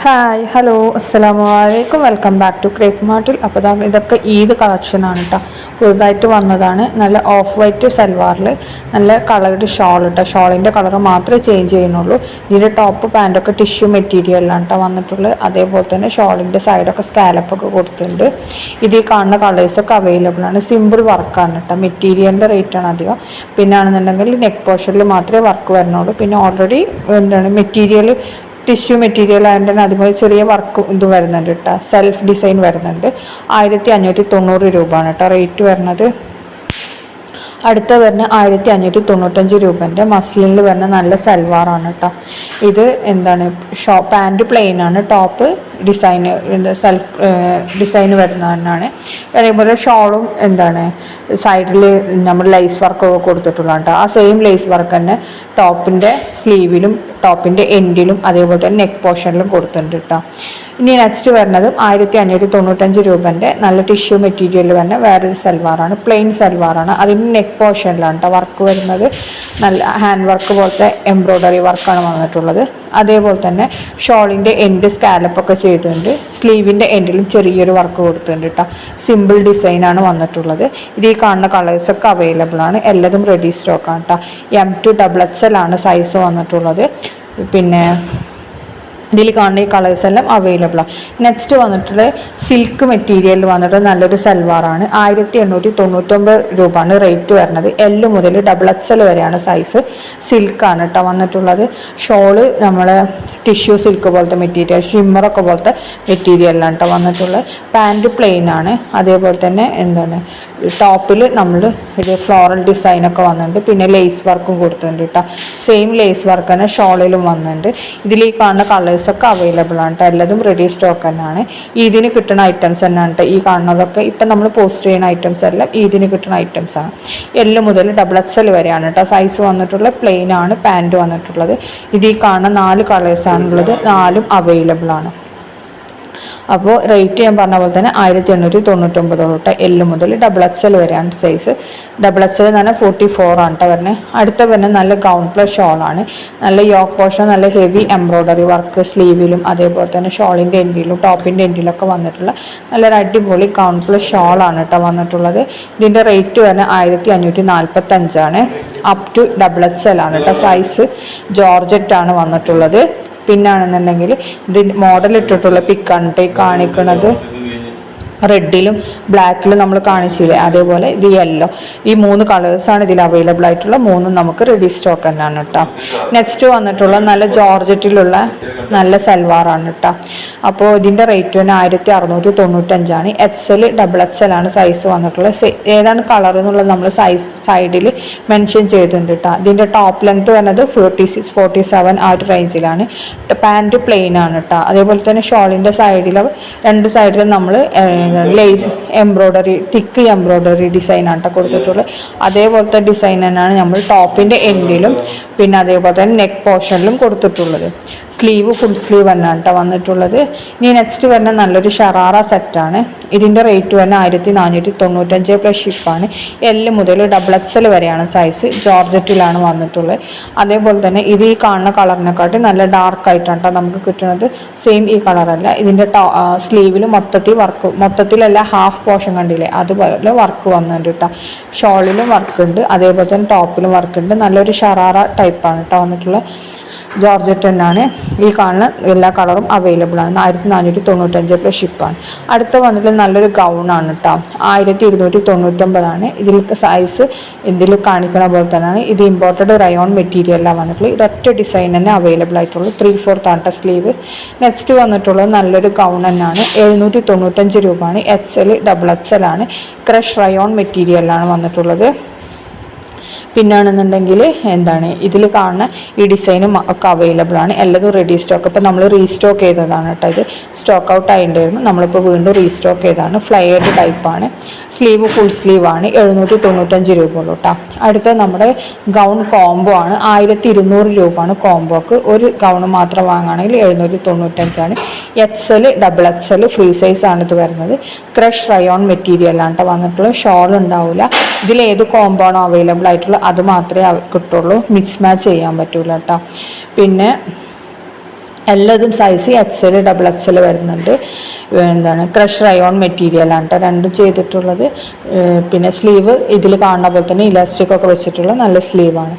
Hi hello അസ്സലാമു അലൈക്കും welcome back to crepe മാർട്ടിൽ അപ്പോൾ ഇതൊക്കെ ഈദ് കളക്ഷനാണ് കേട്ടോ പുതുതായിട്ട് വന്നതാണ്. നല്ല ഓഫ് വൈറ്റ് സൽവാറിൽ നല്ല കളർഡ് ഷോൾ കേട്ടോ ഷോളിന്റെ കളർ മാത്രമേ ചേഞ്ച് ചെയ്യുന്നുള്ളൂ. ഇതിന്റെ ടോപ്പ് പാന്റൊക്കെ ടിഷ്യൂ മെറ്റീരിയലാണ് കേട്ടോ വന്നിട്ടുള്ളത് അതേപോലെ തന്നെ ഷോളിന്റെ സൈഡൊക്കെ സ്കാലപ്പൊക്കെ കൊടുത്തിട്ടുണ്ട്. ഇത് ഈ കാണുന്ന കളേഴ്സൊക്കെ അവൈലബിൾ ആണ്. സിമ്പിൾ വർക്കാണ് കേട്ടോ മെറ്റീരിയലിന്റെ റേറ്റാണ് അധികം. പിന്നെ ആണെന്നുണ്ടെങ്കിൽ നെക്ക് പോർഷനിൽ മാത്രമേ വർക്ക് വരുന്നുള്ളൂ. പിന്നെ ഓൾറെഡി എന്താണ് മെറ്റീരിയൽ ടിഷ്യൂ മെറ്റീരിയൽ ആയതുകൊണ്ട് അതുപോലെ ചെറിയ വർക്ക് ഇത് വരുന്നുണ്ട് കേട്ടോ സെൽഫ് ഡിസൈൻ വരുന്നുണ്ട്. ആയിരത്തി അഞ്ഞൂറ്റി തൊണ്ണൂറ് രൂപയാണ് കേട്ടോ റേറ്റ് വരുന്നത്. അടുത്ത വരുന്ന ആയിരത്തി അഞ്ഞൂറ്റി തൊണ്ണൂറ്റഞ്ച് രൂപന്റെ മസ്ലിനിൽ വരുന്ന നല്ല സൽവാറാണ് കേട്ടോ ഇത് എന്താണ്? ഷോ പാന്റ് പ്ലെയിൻ ആണ്. ടോപ്പ് ഡിസൈൻ സെൽഫ് ഡിസൈൻ വരുന്നതാണ്. അതേപോലെ ഷോളും എന്താണ്? സൈഡിൽ നമ്മൾ ലേസ് വർക്കൊക്കെ കൊടുത്തിട്ടുള്ളതാണ് കേട്ടോ ആ സെയിം ലൈസ് വർക്ക് തന്നെ ടോപ്പിന്റെ സ്ലീവിലും ടോപ്പിന്റെ എൻഡിലും അതേപോലെ തന്നെ നെക്ക് പോർഷനിലും കൊടുത്തിട്ടുണ്ട് കേട്ടോ ഇനി നെക്സ്റ്റ് വരുന്നതും ആയിരത്തി അഞ്ഞൂറ്റി തൊണ്ണൂറ്റഞ്ച് രൂപന്റെ നല്ല ടിഷ്യൂ മെറ്റീരിയൽ വരുന്ന വേറൊരു സൽവാറാണ്. പ്ലെയിൻ സൽവാറാണ്. അതിന്റെ നെക്ക് പോർഷനിലാണ് കേട്ടോ വർക്ക് വരുന്നത്. നല്ല ഹാൻഡ് വർക്ക് പോലത്തെ എംബ്രോയ്ഡറി വർക്കാണ് വന്നിട്ടുള്ളത്. അതേപോലെ തന്നെ ഷോളിന്റെ എൻഡ് സ്കാലപ്പൊക്കെ ചെയ്തിട്ടുണ്ട്. സ്ലീവിന്റെ എൻഡിലും ചെറിയൊരു വർക്ക് കൊടുത്തിട്ടുണ്ട് കേട്ടോ സിമ്പിൾ ഡിസൈനാണ് വന്നിട്ടുള്ളത്. ഇത് ഈ കാണുന്ന കളേഴ്സൊക്കെ അവൈലബിൾ ആണ്. എല്ലാതും റെഡി സ്റ്റോക്കാണ് കേട്ടോ M to double X L ആണ് സൈസ് വന്നിട്ടുള്ളത്. പിന്നെ ഇതിൽ കാണുന്ന ഈ കളേഴ്സ് എല്ലാം അവൈലബിൾ ആണ് നെക്സ്റ്റ് വന്നിട്ടുള്ള സിൽക്ക് മെറ്റീരിയൽ വന്നിട്ട് നല്ലൊരു സൽവാറാണ് ആയിരത്തി എണ്ണൂറ്റി തൊണ്ണൂറ്റൊമ്പത് രൂപയാണ് റേറ്റ് വരുന്നത്. എല്ലു മുതൽ ഡബിൾ എക്സ് എൽ വരെയാണ് സൈസ് സിൽക്കാണ് കേട്ടോ വന്നിട്ടുള്ളത്. ഷോൾ നമ്മൾ ടിഷ്യൂ സിൽക്ക് പോലത്തെ മെറ്റീരിയൽ ഷിമ്മറൊക്കെ പോലത്തെ മെറ്റീരിയലാണ് കേട്ടോ വന്നിട്ടുള്ളത്. പാന്റ് പ്ലെയിൻ ആണ്. അതേപോലെ തന്നെ എന്താണ് ടോപ്പിൽ നമ്മൾ ഒരു ഫ്ലോറൽ ഡിസൈനൊക്കെ വന്നിട്ടുണ്ട്. പിന്നെ ലേസ് വർക്കും കൊടുത്തിട്ടുണ്ട് കേട്ടോ സെയിം ലേസ് വർക്ക് തന്നെ ഷോളിലും വന്നിട്ടുണ്ട്. ഇതിൽ കാണുന്ന കാണുന്ന കളേഴ്സൊക്കെ അവൈലബിൾ ആണ് കേട്ടോ എല്ലാതും റെഡി സ്റ്റോക്ക് തന്നെയാണ് ഈദിന് കിട്ടുന്ന ഐറ്റംസ് തന്നെയാണ് കേട്ടോ ഈ കാണുന്നതൊക്കെ ഇപ്പം നമ്മൾ പോസ്റ്റ് ചെയ്യുന്ന ഐറ്റംസ് എല്ലാം ഈദിന് കിട്ടുന്ന ഐറ്റംസ് ആണ്. എല്ല് മുതൽ ഡബിൾ എക്സ് എൽ വരെയാണ് കേട്ടോ സൈസ് വന്നിട്ടുള്ള പ്ലെയിൻ ആണ് പാന്റ് വന്നിട്ടുള്ളത്. ഇത് ഈ കാണുന്ന നാല് കളേഴ്സാണുള്ളത് നാലും അവൈലബിൾ ആണ്. അപ്പോൾ റേറ്റ് ഞാൻ പറഞ്ഞ പോലെ തന്നെ ആയിരത്തി എണ്ണൂറ്റി തൊണ്ണൂറ്റൊമ്പത് തൊട്ട് എല്ല് മുതൽ ഡബിൾ എക്സ് എൽ വരെയാണ് സൈസ് ഡബിൾ എക്സ് എൽ എന്ന് പറഞ്ഞാൽ ഫോർട്ടി ഫോർ ആണ് കേട്ടോ വരുന്നത് അടുത്ത പിന്നെ നല്ല ഗൗൺ പ്ലസ് ഷോളാണ് നല്ല യോക്ക് പോഷൻ നല്ല ഹെവി എംബ്രോയ്ഡറി വർക്ക് സ്ലീവിലും അതേപോലെ തന്നെ ഷോളിന്റെ എൻഡിലും ടോപ്പിന്റെ എൻഡിലൊക്കെ വന്നിട്ടുള്ള നല്ലൊരു അടിപൊളി ഗൗൺ പ്ലസ് ഷോളാണ് കേട്ടോ വന്നിട്ടുള്ളത്. ഇതിന്റെ റേറ്റ് വരുന്നത് ആയിരത്തി അഞ്ഞൂറ്റി നാൽപ്പത്തഞ്ചാണ് up to double X L ആണ് കേട്ടോ സൈസ് ജോർജറ്റ് ആണ് വന്നിട്ടുള്ളത്. പിന്നാണെന്നുണ്ടെങ്കിൽ ഇത് മോഡൽ ഇട്ടിട്ടുള്ള പിക്കാണ് കാണിക്കണത്. റെഡിലും ബ്ലാക്കിലും നമ്മൾ കാണിച്ചില്ലേ? അതേപോലെ ഇത് യെല്ലോ ഈ മൂന്ന് കളേഴ്സാണ് ഇതിൽ അവൈലബിൾ ആയിട്ടുള്ള. മൂന്നും നമുക്ക് റെഡി സ്റ്റോക്ക് തന്നെയാണ് കേട്ടോ നെക്സ്റ്റ് വന്നിട്ടുള്ള നല്ല ജോർജറ്റിലുള്ള നല്ല സൽവാറാണ് കേട്ടോ അപ്പോൾ ഇതിന്റെ റേറ്റ് തന്നെ ആയിരത്തി അറുന്നൂറ്റി തൊണ്ണൂറ്റഞ്ചാണ് X L double X L ആണ് സൈസ് വന്നിട്ടുള്ളത്. ഏതാണ് കളർ എന്നുള്ളത് നമ്മൾ സൈസ് സൈഡിൽ മെൻഷൻ ചെയ്തിട്ടുണ്ട് കേട്ടോ ഇതിന്റെ ടോപ്പ് ലെങ്ത് വരുന്നത് ഫോർട്ടി സിക്സ് ഫോർട്ടി സെവൻ ആ ഒരു റേഞ്ചിലാണ് പാന്റ് പ്ലെയിൻ ആണ് കേട്ടോ അതേപോലെ തന്നെ ഷോളിന്റെ സൈഡിലും രണ്ട് സൈഡിലും നമ്മൾ ലേസ് എംബ്രോയ്ഡറി തിക്ക് എംബ്രോയ്ഡറി കേട്ടോ കൊടുത്തിട്ടുള്ളത് അതേപോലത്തെ ഡിസൈൻ തന്നെയാണ് നമ്മൾ ടോപ്പിന്റെ എൻഡിലും പിന്നെ അതേപോലെ തന്നെ നെക്ക് പോർഷനിലും കൊടുത്തിട്ടുള്ളത്. സ്ലീവ് ഫുൾ സ്ലീവ് തന്നെ കേട്ടോ വന്നിട്ടുള്ളത്. ഇനി നെക്സ്റ്റ് വരുന്ന നല്ലൊരു ഷറാറ സെറ്റാണ് ഇതിന്റെ റേറ്റ് വരുന്ന ആയിരത്തി നാനൂറ്റി തൊണ്ണൂറ്റഞ്ച് പ്ലസ് ഷിപ്പാണ് എൽ മുതൽ ഡബിൾ എക്സൽ വരെയാണ് സൈസ് ജോർജറ്റിലാണ് വന്നിട്ടുള്ളത്. അതേപോലെ തന്നെ ഇത് ഈ കാണുന്ന കളറിനെക്കാട്ടി നല്ല ഡാർക്ക് ആയിട്ടാണ് കേട്ടോ നമുക്ക് കിട്ടുന്നത്. സെയിം ഈ കളറല്ല ഇതിന്റെ സ്ലീവിൽ മൊത്തത്തിൽ വർക്ക് മൊത്തത്തിലല്ല ഹാഫ് പോർഷൻ കണ്ടില്ലേ? അതുപോലെ വർക്ക് വന്നിട്ടുണ്ട് കേട്ടോ ഷോളിലും വർക്ക് ഉണ്ട്. അതേപോലെ തന്നെ ടോപ്പിലും വർക്ക് ഉണ്ട്. നല്ലൊരു ഷറാറ ടൈപ്പാണ് കേട്ടോ വന്നിട്ടുള്ളത്. ജോർജറ്റ് തന്നെയാണ് ഈ കാണുന്ന എല്ലാ കളറും അവൈലബിൾ ആണ്. ആയിരത്തി നാനൂറ്റി തൊണ്ണൂറ്റഞ്ച് രൂപ ഷിപ്പാണ് അടുത്ത വന്നിട്ട് നല്ലൊരു ഗൗണാണ് കേട്ടോ ആയിരത്തി ഇരുന്നൂറ്റി തൊണ്ണൂറ്റൊമ്പതാണ് ഇതിൽ സൈസ് ഇതിൽ കാണിക്കുന്ന പോലെ തന്നെയാണ്. ഇത് ഇമ്പോർട്ടഡ് റയോൺ മെറ്റീരിയലാണ് വന്നിട്ടുള്ളത്. ഇതൊറ്റ ഡിസൈൻ തന്നെ അവൈലബിൾ ആയിട്ടുള്ളൂ. ത്രീ ഫോർത്ത് ആണ് സ്ലീവ് നെക്സ്റ്റ് വന്നിട്ടുള്ളത് നല്ലൊരു ഗൗൺ തന്നെയാണ്. എഴുന്നൂറ്റി തൊണ്ണൂറ്റഞ്ച് രൂപയാണ്. X L double X L ആണ്. ക്രഷ് റയോൺ മെറ്റീരിയലാണ് വന്നിട്ടുള്ളത്. പിന്നാണെന്നുണ്ടെങ്കിൽ എന്താണ് ഇതിൽ കാണുന്ന ഈ ഡിസൈനും ഒക്കെ അവൈലബിൾ ആണ്. എല്ലാതും റെഡി സ്റ്റോക്ക് ഇപ്പോൾ നമ്മൾ റീസ്റ്റോക്ക് ചെയ്തതാണ് കേട്ടോ ഇത്. സ്റ്റോക്ക് ഔട്ട് ആയിട്ടുണ്ടായിരുന്നു നമ്മളിപ്പോൾ വീണ്ടും റീസ്റ്റോക്ക് ചെയ്തതാണ്. ഫ്ലയേർഡ് ടൈപ്പാണ് സ്ലീവ് ഫുൾ സ്ലീവ് ആണ്. എഴുന്നൂറ്റി തൊണ്ണൂറ്റഞ്ച് രൂപ ഉള്ളൂ കേട്ടോ അടുത്ത നമ്മുടെ ഗൗൺ കോംബോ ആണ്. ആയിരത്തി ഇരുന്നൂറ് രൂപയാണ് കോംബോക്ക് ഒരു ഗൗൺ മാത്രം വാങ്ങുകയാണെങ്കിൽ എഴുന്നൂറ്റി തൊണ്ണൂറ്റഞ്ചാണ് X L double X L free size ആണ് ഇത് വരുന്നത്. ക്രഷ് റയോൺ മെറ്റീരിയലാണ് കേട്ടോ വന്നിട്ടുള്ളത്. ഷോൾ ഉണ്ടാവില്ല ഇതിൽ ഏത് കോംബോ ആണോ അവൈലബിൾ ആയിട്ടുള്ളത് അത് മാത്രമേ കിട്ടുള്ളൂ. മിക്സ് മാച്ച് ചെയ്യാൻ പറ്റൂല കേട്ടോ പിന്നെ എല്ലാതും size X L double X L വരുന്നുണ്ട്. എന്താണ് ക്രഷ് റയോൺ മെറ്റീരിയലാണ് കേട്ടോ രണ്ടും ചെയ്തിട്ടുള്ളത്. പിന്നെ സ്ലീവ് ഇതിൽ കാണുന്ന പോലെ തന്നെ ഇലാസ്റ്റിക് ഒക്കെ വെച്ചിട്ടുള്ള നല്ല സ്ലീവാണ്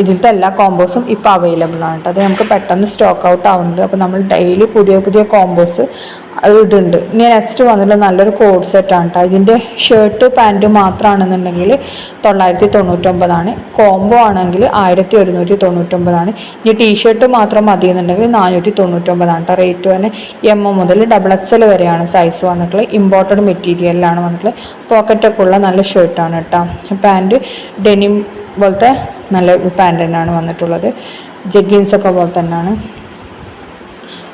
ഇതിലത്തെ എല്ലാ കോമ്പോസും ഇപ്പോൾ അവൈലബിൾ ആണ് കേട്ടോ അത് നമുക്ക് പെട്ടെന്ന് സ്റ്റോക്ക് ഔട്ട് ആവുന്നുണ്ട്. അപ്പോൾ നമ്മൾ ഡെയിലി പുതിയ പുതിയ കോമ്പോസ് ഇതുണ്ട് ഇനി നെക്സ്റ്റ് വന്നിട്ടുള്ള നല്ലൊരു കോഡ് സെറ്റാണ് കേട്ടോ ഇതിന്റെ ഷർട്ട് പാന്റ് മാത്രമാണെന്നുണ്ടെങ്കിൽ തൊള്ളായിരത്തി തൊണ്ണൂറ്റൊമ്പതാണ് കോംബോ ആണെങ്കിൽ ആയിരത്തി ഒരുന്നൂറ്റി തൊണ്ണൂറ്റൊമ്പതാണ് ഇനി ടീഷർട്ട് മാത്രം മതി എന്നുണ്ടെങ്കിൽ നാനൂറ്റി തൊണ്ണൂറ്റൊമ്പതാണ് കേട്ടോ റേറ്റ് തന്നെ എം എം മുതൽ ഡബിൾ എക്സ് എൽ വരെയാണ് സൈസ് വന്നിട്ടുള്ളത്. ഇമ്പോർട്ടഡ് മെറ്റീരിയലിലാണ് വന്നിട്ടുള്ളത്. പോക്കറ്റൊക്കെ ഉള്ള നല്ല ഷർട്ടാണ് കേട്ടോ പാന്റ് ഡെനിം പോലത്തെ നല്ല പാന്റ് തന്നെയാണ് വന്നിട്ടുള്ളത്. ജഗ്ഗീൻസ് ഒക്കെ പോലെ തന്നെയാണ്.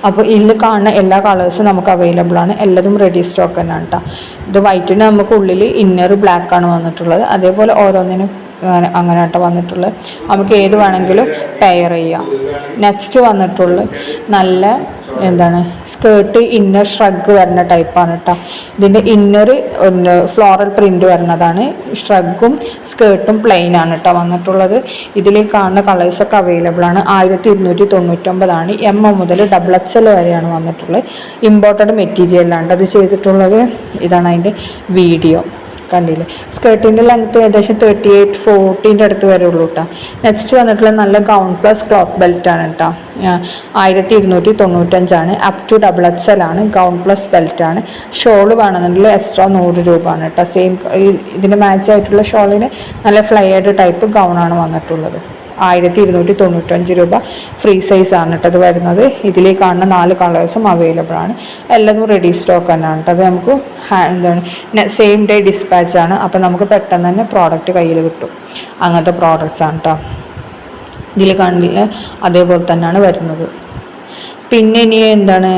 അപ്പോൾ ഇതിൽ കാണുന്ന എല്ലാ കളേഴ്സും നമുക്ക് അവൈലബിൾ ആണ്. എല്ലാതും റെഡി സ്റ്റോക്ക് തന്നെയാണ് കേട്ടോ ഇത് വൈറ്റിന് നമുക്ക് ഉള്ളിൽ ഇന്നർ ബ്ലാക്ക് ആണ് വന്നിട്ടുള്ളത്. അതേപോലെ ഓരോന്നിനും അങ്ങനെ കേട്ടോ വന്നിട്ടുള്ളത് നമുക്ക് ഏത് വേണമെങ്കിലും പെയർ ചെയ്യാം. നെക്സ്റ്റ് വന്നിട്ടുള്ളത് നല്ല എന്താണ്? സ്കേർട്ട് ഇന്നർ ഷ്രഗ് വരുന്ന ടൈപ്പാണ് കേട്ടോ ഇതിന്റെ ഇന്നർ ഫ്ലോറൽ പ്രിന്റ് വരുന്നതാണ്. ഷ്രഗും സ്കേർട്ടും പ്ലെയിൻ ആണ് കേട്ടോ വന്നിട്ടുള്ളത്. ഇതിൽ കാണുന്ന കളേഴ്സൊക്കെ അവൈലബിൾ ആണ്. ആയിരത്തി ഇരുന്നൂറ്റി തൊണ്ണൂറ്റൊമ്പതാണ് എം എം മുതൽ ഡബിൾ എക്സ് എൽ വരെയാണ് വന്നിട്ടുള്ളത്. ഇമ്പോർട്ടഡ് മെറ്റീരിയലാണ് അത് ചെയ്തിട്ടുള്ളത്. ഇതാണ് അതിന്റെ വീഡിയോ കണ്ടില്ലേ? സ്കേർട്ടിന്റെ ലെങ്ത്ത് ഏകദേശം തേർട്ടി എയ്റ്റ് ഫോർട്ടീന്റെ അടുത്ത് വരെ ഉള്ളൂ കേട്ടോ നെക്സ്റ്റ് വന്നിട്ടുള്ള നല്ല ഗൗൺ പ്ലസ് ക്ലോത്ത് ബെൽറ്റ് ആണ് കേട്ടോ ആയിരത്തി ഇരുന്നൂറ്റി തൊണ്ണൂറ്റഞ്ചാണ് up to double X L ആണ്. ഗൗൺ പ്ലസ് ബെൽറ്റ് ആണ്. ഷോൾ വേണമെന്നുണ്ടെങ്കിൽ എക്സ്ട്രാ നൂറ് രൂപ ആണ് കേട്ടോ സെയിം ഇതിന് മാച്ച് ആയിട്ടുള്ള ഷോളിന് നല്ല ഫ്ലൈഡ് ടൈപ്പ് ഗൗൺ ആണ് വന്നിട്ടുള്ളത്. ആയിരത്തി ഇരുന്നൂറ്റി തൊണ്ണൂറ്റഞ്ച് രൂപ ഫ്രീ സൈസ് ആണ് കേട്ടത് വരുന്നത്. ഇതിൽ കാണുന്ന നാല് കളേഴ്സും അവൈലബിൾ ആണ്. എല്ലാതും റെഡി സ്റ്റോക്ക് തന്നെയാണ് കേട്ടത് നമുക്ക് എന്താണ് സെയിം ഡേ ഡിസ്പാച്ച് ആണ്. അപ്പോൾ നമുക്ക് പെട്ടെന്ന് തന്നെ പ്രോഡക്റ്റ് കയ്യിൽ കിട്ടും. അങ്ങനത്തെ പ്രോഡക്റ്റ്സ് ആണ് കേട്ടോ. ഇതിൽ കാണില്ല അതേപോലെ തന്നെയാണ് വരുന്നത്. പിന്നെ ഇനി എന്താണ്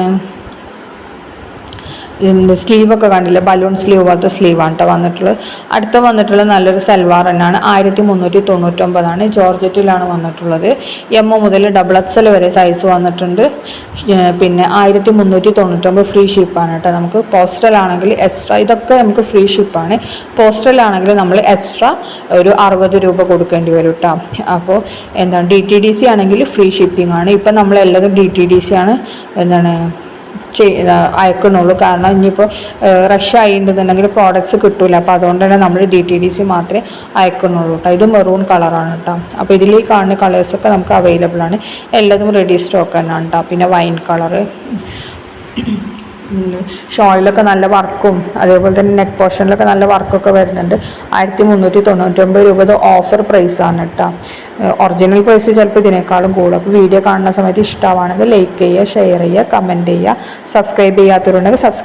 സ്ലീവൊക്കെ കണ്ടില്ലേ? ബലൂൺ സ്ലീവ് പോലത്തെ സ്ലീവാണ് കേട്ടോ വന്നിട്ടുള്ളത്. അടുത്ത വന്നിട്ടുള്ള നല്ലൊരു സൽവാർ തന്നെയാണ്. ആയിരത്തി മുന്നൂറ്റി തൊണ്ണൂറ്റൊമ്പതാണ് ജോർജറ്റിലാണ് വന്നിട്ടുള്ളത്. എം ഒ മുതൽ ഡബിൾ എക്സൽ വരെ സൈസ് വന്നിട്ടുണ്ട്. പിന്നെ ആയിരത്തി മുന്നൂറ്റി തൊണ്ണൂറ്റൊമ്പത് ഫ്രീ ഷിപ്പാണ് കേട്ടോ നമുക്ക് പോസ്റ്റൽ ആണെങ്കിൽ എക്സ്ട്രാ ഇതൊക്കെ നമുക്ക് ഫ്രീ ഷിപ്പാണ് പോസ്റ്റൽ ആണെങ്കിൽ നമ്മൾ എക്സ്ട്രാ ഒരു അറുപത് രൂപ കൊടുക്കേണ്ടി വരും കേട്ടോ അപ്പോൾ എന്താണ് ഡി ടി ഡി സി ആണെങ്കിൽ ഫ്രീ ഷിപ്പിംഗ് ആണ്. ഇപ്പം നമ്മൾ എല്ലാതും ഡി ടി ഡി സി ആണ്. എന്താണ് ചെയ് അയക്കണുള്ളൂ. കാരണം ഇനിയിപ്പോൾ റഷ് ആയിട്ടുണ്ടെന്നുണ്ടെങ്കിൽ പ്രോഡക്റ്റ്സ് കിട്ടൂല. അപ്പോൾ അതുകൊണ്ട് തന്നെ നമ്മൾ ഡി ടി ഡി സി മാത്രമേ അയക്കുന്നുള്ളൂ കേട്ടോ ഇത് മെറൂൺ കളറാണ് കേട്ടോ അപ്പോൾ ഇതിൽ ഈ കാണുന്ന കളേഴ്സൊക്കെ നമുക്ക് അവൈലബിൾ ആണ്. എല്ലാതും റെഡി സ്റ്റോക്ക് തന്നെയാണ് കേട്ടോ പിന്നെ വൈൻ കളറ് ഷോളിലൊക്കെ നല്ല വർക്കും അതേപോലെ തന്നെ നെക്ക് പോർഷനിലൊക്കെ നല്ല വർക്കൊക്കെ വരുന്നുണ്ട്. ആയിരത്തി മുന്നൂറ്റി തൊണ്ണൂറ്റൊമ്പത് രൂപ ഓഫർ പ്രൈസാണ് കേട്ടോ ഒറിജിനൽ പ്രൈസ് ചിലപ്പോൾ ഇതിനേക്കാളും കൂടും. അപ്പോൾ വീഡിയോ കാണുന്ന സമയത്ത് ഇഷ്ടമാണെങ്കിൽ ലൈക്ക് ചെയ്യുക ഷെയർ ചെയ്യുക കമന്റ് ചെയ്യുക സബ്സ്ക്രൈബ് ചെയ്യാത്തവരുണ്ടെങ്കിൽ സബ്സ്ക്രൈബ്